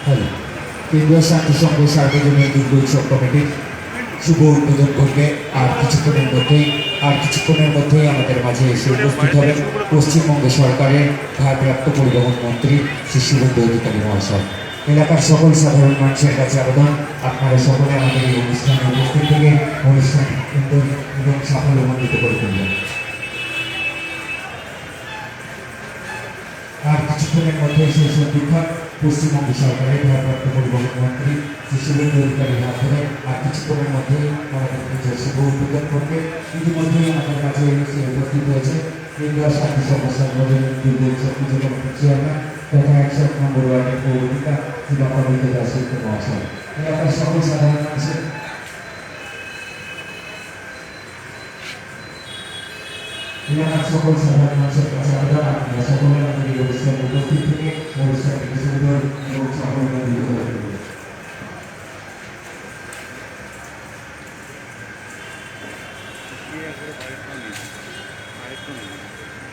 কেন্দ্রীয় শান্তি সংঘ সার্বজনীন দুর্গ উৎসব কমিটির শুভ উদ্বোধন করবে আর কিছুক্ষণের মধ্যেই আর কিছুক্ষণের মধ্যেই আমাদের মাঝে এসে উপস্থিত হবেন পশ্চিমবঙ্গ সরকারের ভারপ্রাপ্ত পরিবহন মন্ত্রী শ্রী শুভেন্দু অধিকারী মহাশয় এলাকার সকল সাধারণ মানুষের কাছে আবেদন আপনারা সকলে আমাদের এই অনুষ্ঠানে উপস্থিত থেকে অনুষ্ঠান এবং সাফল্যমণ্ডিত করে তুলবেন আর কিছুক্ষণের মধ্যে সেই সন্ধিক্ষণ পশ্চিমবঙ্গ সরকারের ভারপ্রাপ্ত পরিবহন মন্ত্রী শ্রী শুভেন্দু অধিকারীর ধরে আর কিছুক্ষণের মধ্যেই আমাদের শুভ উদ্বোধন করবে ইতিমধ্যেই আমাদের কাছে উপস্থিত হয়েছে। কেন্দ্রীয় শান্তি সমস্যা নবীন দুর্গ উৎসব চেয়ারম্যান তথা একশো এক নম্বর ওয়ার্ডের পৌরিকা শ্রী লতাবিদ্য দাস মহাশয়। এলাকার সকল সাধারণ মানুষের এলাকার সকল সাধারণ মানুষের কাছে আপনারা সকলে আমাদের এই অনুষ্ঠানে উপস্থিত থেকে অনুষ্ঠানটিকে সুন্দর এবং সাফল্যমণ্ডিত করে তুলবেন আরেকটা নেই